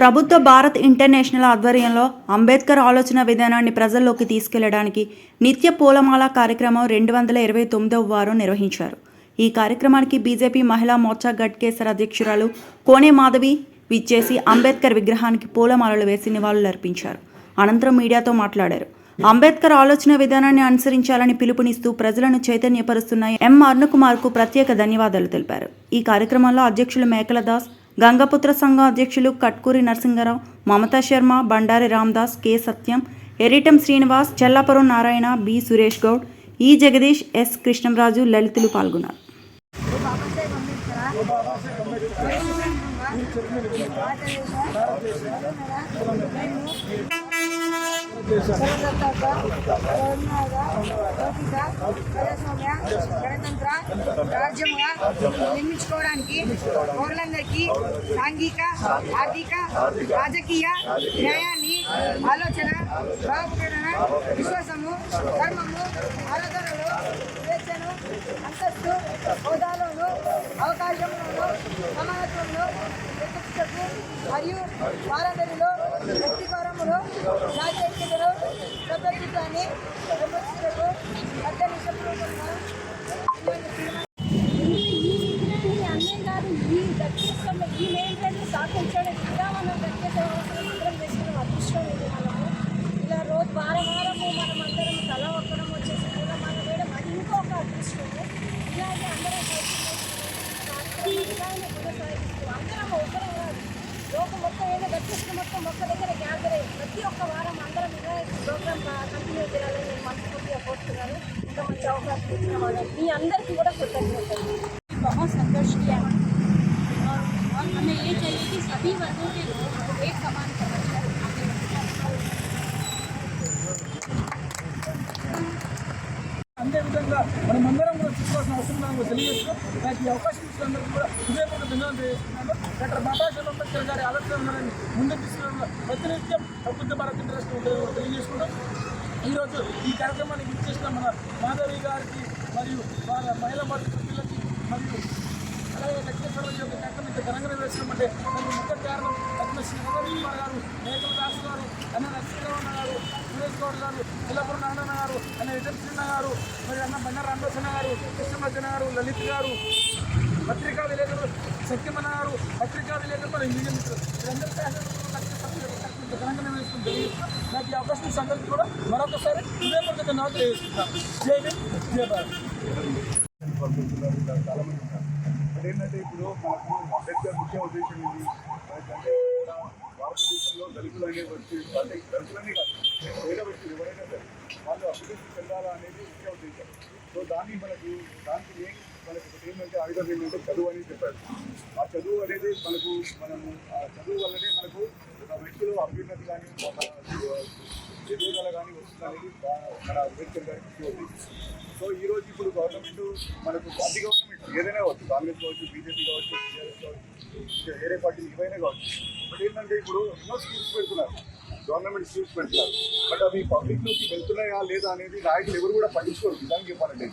ప్రభుత్వ భారత్ ఇంటర్నేషనల్ ఆధ్వర్యంలో అంబేద్కర్ ఆలోచన విధానాన్ని ప్రజల్లోకి తీసుకెళ్ళడానికి నిత్య పూలమాల కార్యక్రమం రెండు వందల ఇరవై తొమ్మిదవ వారం నిర్వహించారు. ఈ కార్యక్రమానికి బీజేపీ మహిళా మోర్చా గట్కేసర్ అధ్యక్షురాలు కోనే మాధవి విచ్చేసి అంబేద్కర్ విగ్రహానికి పూలమాలలు వేసి నివాళులర్పించారు అనంతరం మీడియాతో మాట్లాడారు. అంబేద్కర్ ఆలోచన విధానాన్ని అనుసరించాలని పిలుపునిస్తూ ప్రజలను చైతన్యపరుస్తున్న ఎం అరుణకుమార్కు ప్రత్యేక ధన్యవాదాలు తెలిపారు. ఈ కార్యక్రమంలో అధ్యక్షులు మేకల దాస్ గంగపుత్ర సంఘం అధ్యక్షులు కట్కూరి నరసింగరావు మమతా శర్మ బండారి రామ్దాస్ కె. సత్యం ఎరిటం శ్రీనివాస్ చెల్లాపురం నారాయణ బి. సురేష్ గౌడ్ ఈ జగదీష్ ఎస్. కృష్ణంరాజు లలితులు పాల్గొన్నారు. ప్రజాసత్తాక కరుణాగా ప్రజాస్వామ్య గణతంత్ర రాజ్యముగా నిర్మించుకోవడానికి పౌరులందరికీ సాంఘిక ఆర్థిక రాజకీయ న్యాయాన్ని ఆలోచన భావప్రేరణ విశ్వాసము ధర్మము ఆరాధనలు స్వేచ్ఛను అంతస్తు హోదాలోను అవకాశంలోను సమానత్వంలో మరియు వారందరిలో వ్యక్తిగౌరవములు జాతీయ ఐక్యతలు సభ్యత్వాన్ని పెంపొందించుటకు పెద్ద నిశ్శబ్దంగా కంటిన్యూ చేయాలని నేను మనస్ఫూర్తిగా కోరుతున్నాను ఇంకా మంచి అవకాశం ఇచ్చిన వాళ్ళు మీ అందరికీ కూడా కృతజ్ఞతలు बहुत संघर्ष किया है और, और हमें ये चाहिए कि सभी वर्गों के लोग ఉండే విధంగా మనం అందరం కూడా చూసుకోవాల్సిన అవసరం నాకు తెలియజేస్తూ నాకు ఈ అవకాశం ఇచ్చినందుకు కూడా హృదయపూర్వక ధన్యవాదాలు తెలియజేస్తున్నాను. డాక్టర్ బాబాసాహెబ్ అంబేద్కర్ గారి ఆలోచనలను ముందుకు తీసుకున్న ప్రతినిత్యం అద్భుత భారత ఇంటర్నేషనల్ ఉద్యోగులు తెలియజేసుకుంటాం. ఈరోజు ఈ కార్యక్రమానికి ఇచ్చేసిన మన మాధవి గారికి మరియు వాళ్ళ మహిళా భారత సభ్యులకి మరియు అలాగే లక్ష్మీ సర్వ యొక్క కార్యక్రమం ఇంత ఘనంగా నిర్వహిస్తున్నామంటే దానికి ముఖ్య కారణం డాక్టర్ శ్రీ రవీంద్ర కుమార్ గారు మేకల దాస్ గారు అన్న నరసింహరావు గారు సురేష్ గౌడ్ గారు పిల్లపురం నారాయణ గారు అన్న విజయకృష్ణ గారు మరి అన్న బండారు రామదాసన్న గారు కృష్ణమర్జన గారు లలిత్ గారు పత్రికా విలేకరులు సత్యమన్న గారు పత్రికా విలేకరులు మన ఇండియన్ మిత్రులు ఘనంగా నాకు ఈ అవకాశం సందర్భం కూడా మరొకసారి హృదయపూర్వక ధన్యవాదాలు తెలియజేస్తున్నాం జై హింద్ జై భారత్ ఏంటంటే ఇప్పుడు మనకు ముఖ్య ఉద్దేశం ఏంటి భారతదేశంలో దళితులు అనే వచ్చి అంటే దళితులనే కాదు వేరే వ్యక్తులు ఎవరైనా సరే వాళ్ళు అభివృద్ధి చెందాలా అనేది ముఖ్య ఉద్దేశం. సో దాన్ని మనకు దానికి ఏం మనకి ఒకటి ఏంటంటే ఆయుధం ఏంటంటే చదువు అని చెప్పారు. ఆ చదువు అనేది మనకు మనము ఆ చదువు వల్లనే మనకు వ్యక్తులు అభ్యున్నతి కానీ అనేది మన అంబేద్కర్ గారికి ఉంది. సో ఈ రోజు ఇప్పుడు గవర్నమెంట్ మనకు పార్టీ గవర్నమెంట్ ఏదైనా కావచ్చు కాంగ్రెస్ కావచ్చు బీజేపీ కావచ్చు టీఆర్ఎస్ కావచ్చు వేరే పార్టీలు ఏవైనా కావచ్చు. బట్ ఏంటంటే ఇప్పుడు ఎన్నో స్కీమ్స్ పెడుతున్నారు. గవర్నమెంట్ స్కీమ్స్ పెడుతున్నారు. బట్ అవి పబ్లిక్లోకి వెళ్తున్నాయా లేదా అనేది నాయకులు ఎవరు కూడా పట్టించుకోరు. నిజానికి చెప్పాలంటే.